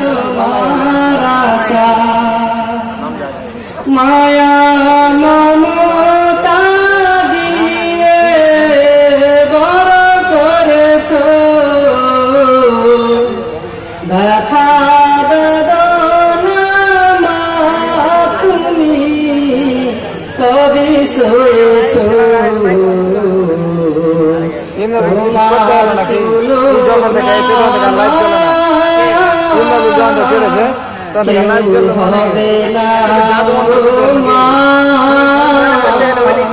তোমার আশা। মায়া মমতা দিয়ে বড় করেছ। ব্যথা বেদনা মা তুমি সবই সয়েছ। এমনি করতে হবে নাকি তুই যখন থেকে এসে তখন থেকে লাইভ চলে না। এমনি যখন থেকে চলেছে তখন থেকে লাইভ চলবে মানে হবে না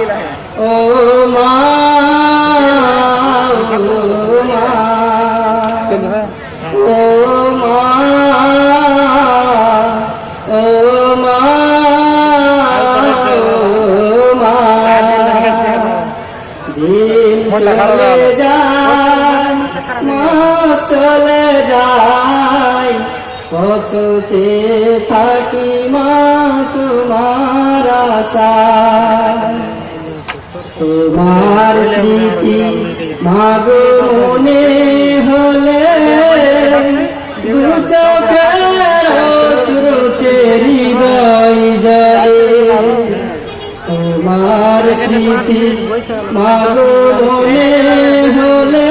ও মা ও মা চলবে চেয়ে থাকি মা, তোমার তোমার স্মৃতি মাগো মনে হলে, দু চোখের শ্রুতে হৃদয় তোমার স্মৃতি মাগো মনে হলে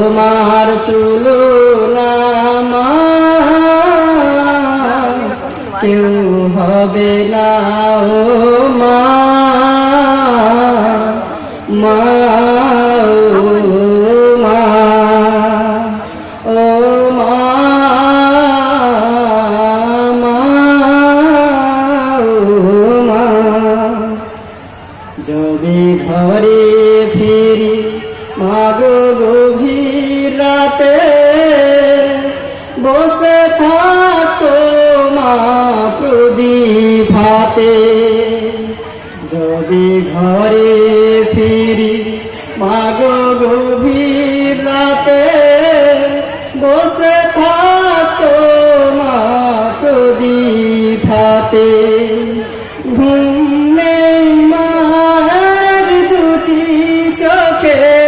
তোমার তুলনা কেউ হবে না ও মা। মা ঘরে ফিরি মাগো ফিরি। মাগো গভীর রাতে বসে থাকো মা প্রদীপ ঘুম নেই মার দুটি চোখে।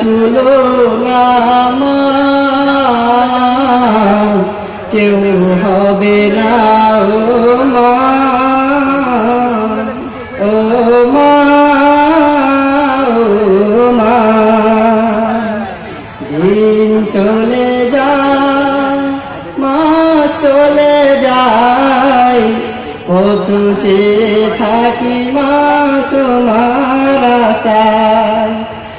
তুলনা মা কেউ হবে না, ও মা। ও মা ও মা। দিন চলে যায় মা চলে যায়, পথ চেয়ে থাকি মা তোমার আশায়।